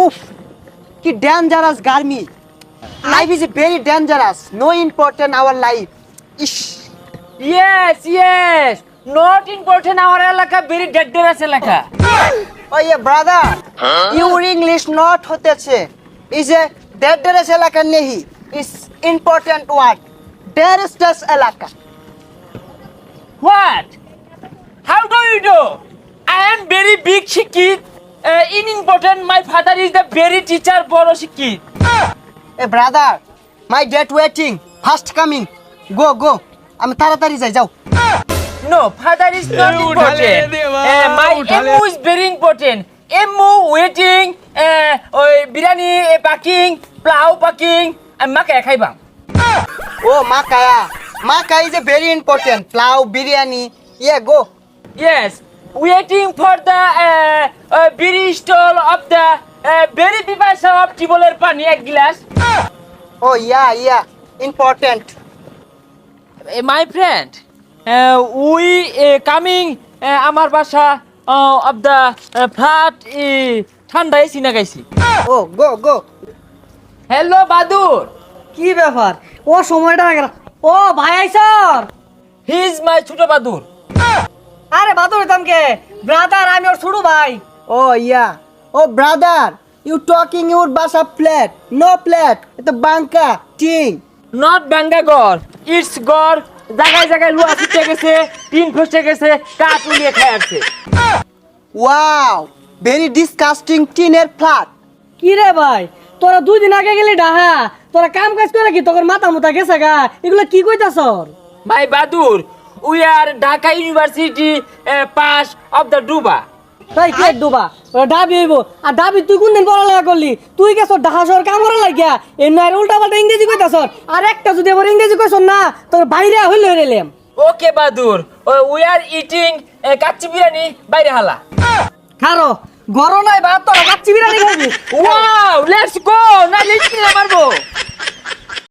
উফ কি dangerous গার্মি। Life is very dangerous no important our life is. Yes yes not important আমার এলাকা very dangerous এলাকা। ও yeah brother your English not হতেছে। Is a dangerous এলাকা নেহি ইজ ইম্পর্টেন্ট ওয়ার্ড ডেরেস্টাস এলাকা। What how do you do I am very big শিক্ষিত। In important my father is the very teacher বড় শিক্ষিত এ brother my date waiting first coming go go আমি তাড়াতাড়ি যাই যাও। No, father is not important. উঠালে দেবা, Uh, my উঠালে। MO is very important. MO waiting, uh, ওই বিরিয়ানি পাকিং প্লাউ পাকিং আমি মাকে খাইবাম ও মা কায়া। মা কাই is a very important pulao biryani yeah go Yes, waiting for the uh, uh, bidi stall of the very pipasa of টিবলের পানি এক glass oh yeah yeah important my friend we coming আমার বাসা of the flat ঠান্ডায় চিনা গাইছি ও গো গো hello বাদুর কি ব্যাপার? ও সময়টা ও ভাই আইসর! হি ইজ মাই ছোট বাদুর আরে বাদুর তামকে ব্রাদার আমি ওর ছোট ভাই। ও yeah. Oh brother you talking your basa flat no flat এটা বাঙ্কা টিং নট বাঙ্গাগর ইটস গর জায়গায় জায়গায় লুয়া ছুটে গেছে টিন ফসে গেছে কাঠ উলিয়ে খায় আসছে। ওয়াও ভেরি ডিসকাস্টিং টিনের ফ্ল্যাট কি রে ভাই তোরা দুই দিন আগে গেলি ডাহা তোরা কাম কাজ করে কি তোর মাথা মুতা গেছে গা এগুলো কি কইতাছর ভাই brother we are Dhaka university pass of the ডুবা তাই কে ডুবা? ওরা ডাবি হইব। আর ডাবি তুই কোন দিন পড়ালেখা করলি? তুই গেছ ডাহা কাম করা লাগিয়া। এমনি আর উল্টা পাল্টা ইংরেজি কইতাছর আর একটা যদি আবার ইংরেজি কইছ না তোর বাইরে হইলে হইলাম okay brother we are eating kacchi biryani বাইরে হালা। খারো গরম নাই বা তোরা কাচ্চি বিরিয়ানি খাবি ওয়াও